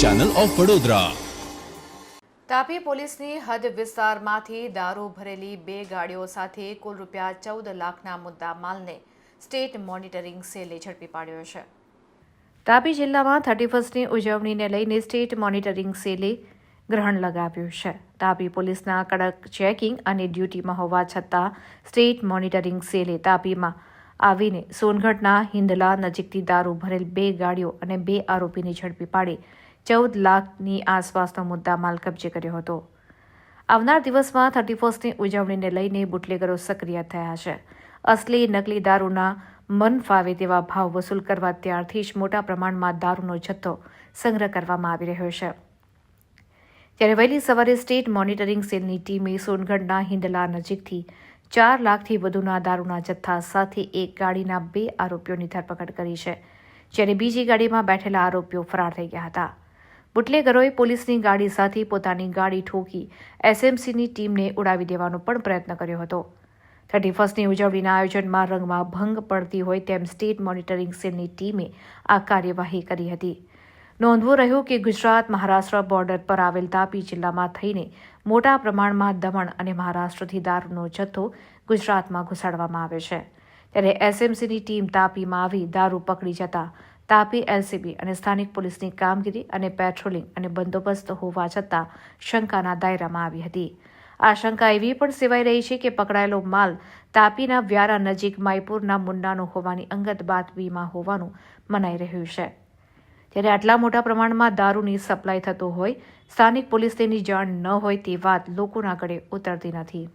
Channel of Vadodara Tapi પોલીસની હદ વિસ્તારમાંથી દારૂ ભરેલી બે ગાડીઓ સાથે કુલ રૂપિયા ચૌદ લાખના મુદ્દા માલને સ્ટેટ મોનિટરિંગ સેલે ઝડપી પાડ્યો છે. તાપી જિલ્લામાં થર્ટી ફર્સ્ટની ઉજવણીને લઈને સ્ટેટ મોનિટરિંગ સેલે ગ્રહણ લગાવ્યું છે. તાપી પોલીસના કડક ચેકિંગ અને ડ્યુટીમાં હોવા છતાં સ્ટેટ મોનિટરિંગ સેલે તાપીમાં આવીને સોનગઢના હિંદલા નજીકથી દારૂ ભરેલ બે ગાડીઓ અને બે આરોપીને ઝડપી પાડી ચૌદ લાખની આસપાસનો મુદ્દામાલ કબજે કર્યો હતો. આવનાર દિવસમાં થર્ટી ફર્સ્ટની ઉજવણીને લઈને બુટલેગરો સક્રિય થયા છે. અસલી નકલી દારૂના મન ફાવે તેવા ભાવ વસૂલ કરવા ત્યારથી જ મોટા પ્રમાણમાં દારૂનો જથ્થો સંગ્રહ કરવામાં આવી રહ્યો છે. ત્યારે વહેલી સવારે સ્ટેટ મોનિટરિંગ સેલની ટીમે સોનગઢના હિંદલા નજીકથી ચાર લાખથી વધુના દારૂના જથ્થા સાથે એક ગાડીના બે આરોપીઓની ધરપકડ કરી છે, જ્યારે બીજી ગાડીમાં બેઠેલા આરોપીઓ ફરાર થઈ ગયા હતા. બુટલેગરોએ પોલીસની ગાડી સાથે પોતાની ગાડી ઠોકી એસએમસીની ટીમને ઉડાવી દેવાનો પણ પ્રયત્ન કર્યો હતો. થર્ટી ફર્સ્ટની ઉજવણીના આયોજનમાં રંગમાં ભંગ પડતી હોય તેમ સ્ટેટ મોનિટરિંગ સેલની ટીમે આ કાર્યવાહી કરી હતી. નોંધવું રહ્યું કે ગુજરાત મહારાષ્ટ્ર બોર્ડર પર આવેલ તાપી જિલ્લામાં થઈને મોટા પ્રમાણમાં દમણ અને મહારાષ્ટ્રથી દારૂનો જથ્થો ગુજરાતમાં ઘુસાડવામાં આવે છે. ત્યારે એસએમસીની ટીમ તાપીમાં આવી દારૂ પકડી જતા તાપી, એલસીબી અને સ્થાનિક પોલીસની કામગીરી અને પેટ્રોલિંગ અને બંદોબસ્ત હોવા છતાં શંકાના દાયરામાં આવી હતી. આ શંકા એવી પણ સેવાઈ રહી છે કે પકડાયેલો માલ તાપીના વ્યારા નજીક માયપુરના મુન્નાનો હોવાની અંગત બાતમીમાં હોવાનું મનાઈ રહ્યું છે. ત્યારે આટલા મોટા પ્રમાણમાં દારૂની સપ્લાય થતો હોય, સ્થાનિક પોલીસ તેની જાણ ન હોય તે વાત લોકોના ગળે ઉતરતી નથી.